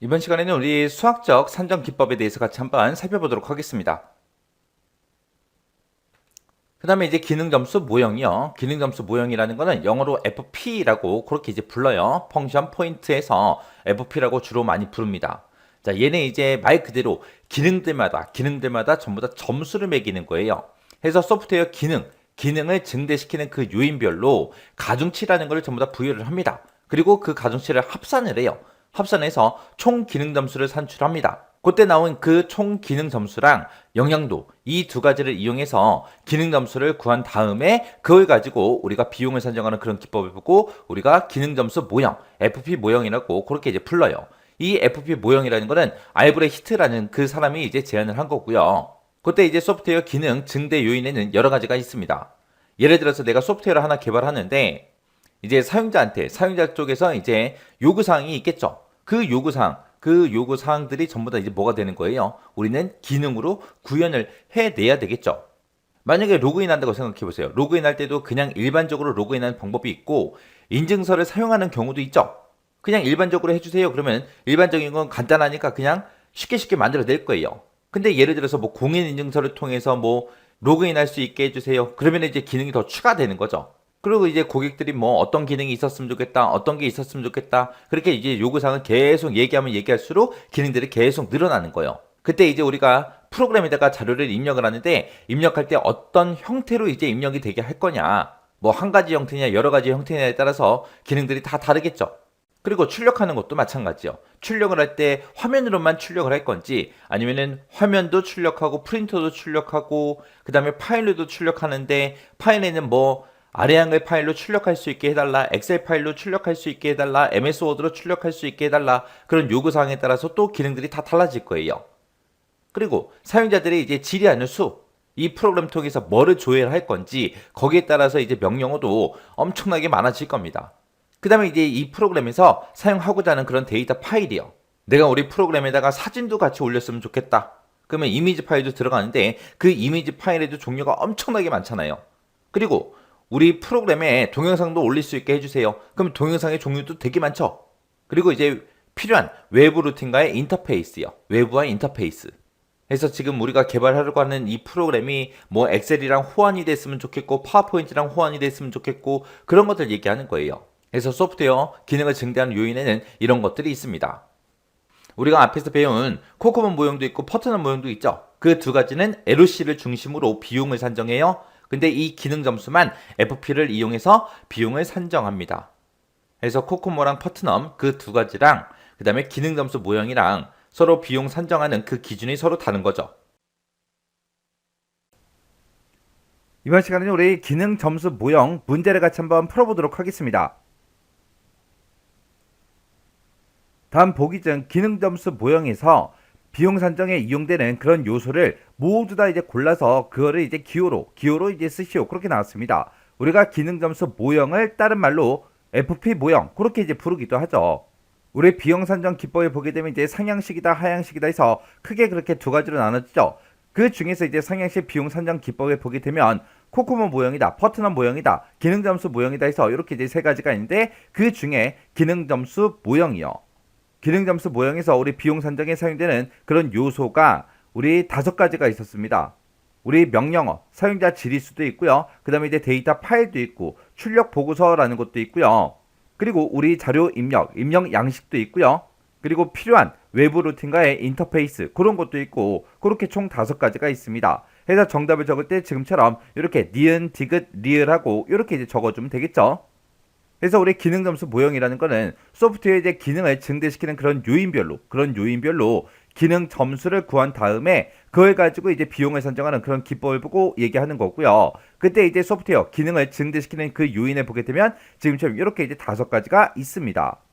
이번 시간에는 우리 수학적 산정 기법에 대해서 같이 한번 살펴보도록 하겠습니다. 그 다음에 이제 기능 점수 모형이요. 기능 점수 모형이라는 거는 영어로 FP라고 그렇게 이제 불러요. 펑션 포인트에서 FP라고 주로 많이 부릅니다. 자, 얘는 이제 말 그대로 기능들마다, 기능들마다 전부 다 점수를 매기는 거예요. 그래서 소프트웨어 기능, 기능을 증대시키는 그 요인별로 가중치라는 걸 전부 다 부여를 합니다. 그리고 그 가중치를 합산을 해요. 합산해서 총 기능 점수를 산출합니다. 그때 나온 그 총 기능 점수랑 영향도 이 두 가지를 이용해서 기능 점수를 구한 다음에 그걸 가지고 우리가 비용을 산정하는 그런 기법을 보고 우리가 기능 점수 모형, FP 모형이라고 그렇게 이제 불러요. 이 FP 모형이라는 거는 알브레 히트라는 그 사람이 이제 제안을 한 거고요. 그때 이제 소프트웨어 기능 증대 요인에는 여러 가지가 있습니다. 예를 들어서 내가 소프트웨어를 하나 개발하는데 이제 사용자한테 사용자 쪽에서 이제 요구 사항이 있겠죠. 그 요구 사항, 그 요구 사항들이 전부 다 이제 뭐가 되는 거예요? 우리는 기능으로 구현을 해내야 되겠죠. 만약에 로그인 한다고 생각해 보세요. 로그인 할 때도 그냥 일반적으로 로그인하는 방법이 있고 인증서를 사용하는 경우도 있죠. 그냥 일반적으로 해주세요. 그러면 일반적인 건 간단하니까 그냥 쉽게 쉽게 만들어 낼 거예요. 근데 예를 들어서 뭐 공인 인증서를 통해서 뭐 로그인 할 수 있게 해주세요. 그러면 이제 기능이 더 추가되는 거죠. 그리고 이제 고객들이 뭐 어떤 기능이 있었으면 좋겠다, 어떤 게 있었으면 좋겠다. 그렇게 이제 요구사항을 계속 얘기하면 얘기할수록 기능들이 계속 늘어나는 거예요. 그때 이제 우리가 프로그램에다가 자료를 입력을 하는데 입력할 때 어떤 형태로 이제 입력이 되게 할 거냐. 뭐 한 가지 형태냐 여러 가지 형태냐에 따라서 기능들이 다 다르겠죠. 그리고 출력하는 것도 마찬가지요. 출력을 할 때 화면으로만 출력을 할 건지 아니면은 화면도 출력하고 프린터도 출력하고 그다음에 파일로도 출력하는데 파일에는 뭐 아래양을 파일로 출력할 수 있게 해달라, 엑셀 파일로 출력할 수 있게 해달라, MS 워드로 출력할 수 있게 해달라 그런 요구 사항에 따라서 또 기능들이 다 달라질 거예요. 그리고 사용자들이 이제 질의하는 수, 이 프로그램 통해서 뭐를 조회할 건지 거기에 따라서 이제 명령어도 엄청나게 많아질 겁니다. 그 다음에 이제 이 프로그램에서 사용하고자 하는 그런 데이터 파일이요. 내가 우리 프로그램에다가 사진도 같이 올렸으면 좋겠다. 그러면 이미지 파일도 들어가는데 그 이미지 파일에도 종류가 엄청나게 많잖아요. 그리고 우리 프로그램에 동영상도 올릴 수 있게 해주세요. 그럼 동영상의 종류도 되게 많죠. 그리고 이제 필요한 외부 루틴과의 인터페이스요. 외부와 인터페이스. 그래서 지금 우리가 개발하려고 하는 이 프로그램이 뭐 엑셀이랑 호환이 됐으면 좋겠고 파워포인트랑 호환이 됐으면 좋겠고 그런 것들 얘기하는 거예요. 그래서 소프트웨어 기능을 증대하는 요인에는 이런 것들이 있습니다. 우리가 앞에서 배운 코코몬 모형도 있고 퍼트넌 모형도 있죠. 그 두 가지는 LOC를 중심으로 비용을 산정해요. 근데 이 기능 점수만 FP를 이용해서 비용을 산정합니다. 그래서 코코모랑 퍼트넘 그 두 가지랑 그 다음에 기능 점수 모형이랑 서로 비용 산정하는 그 기준이 서로 다른 거죠. 이번 시간에는 우리 기능 점수 모형 문제를 같이 한번 풀어보도록 하겠습니다. 다음 보기 전 기능 점수 모형에서 비용 산정에 이용되는 그런 요소를 모두 다 이제 골라서 그거를 이제 기호로 기호로 이제 쓰시오 그렇게 나왔습니다. 우리가 기능 점수 모형을 다른 말로 FP 모형 그렇게 이제 부르기도 하죠. 우리 비용 산정 기법을 보게 되면 이제 상향식이다 하향식이다 해서 크게 그렇게 두 가지로 나눠지죠. 그 중에서 이제 상향식 비용 산정 기법을 보게 되면 코코모 모형이다, 퍼트넘 모형이다, 기능 점수 모형이다 해서 이렇게 이제 세 가지가 있는데 그 중에 기능 점수 모형이요. 기능 점수 모형에서 우리 비용 산정에 사용되는 그런 요소가 우리 다섯 가지가 있었습니다. 우리 명령어, 사용자 지리수도 있고요. 그 다음에 이제 데이터 파일도 있고, 출력 보고서라는 것도 있고요. 그리고 우리 자료 입력, 입력 양식도 있고요. 그리고 필요한 외부 루틴과의 인터페이스, 그런 것도 있고, 그렇게 총 다섯 가지가 있습니다. 해서 정답을 적을 때 지금처럼 이렇게 니은, 디귿, 리을하고 이렇게 이제 적어주면 되겠죠. 그래서 우리 기능 점수 모형이라는 거는 소프트웨어의 이제 기능을 증대시키는 그런 요인별로 그런 요인별로 기능 점수를 구한 다음에 그걸 가지고 이제 비용을 산정하는 그런 기법을 보고 얘기하는 거고요. 그때 이제 소프트웨어 기능을 증대시키는 그 요인을 보게 되면 지금처럼 이렇게 이제 다섯 가지가 있습니다.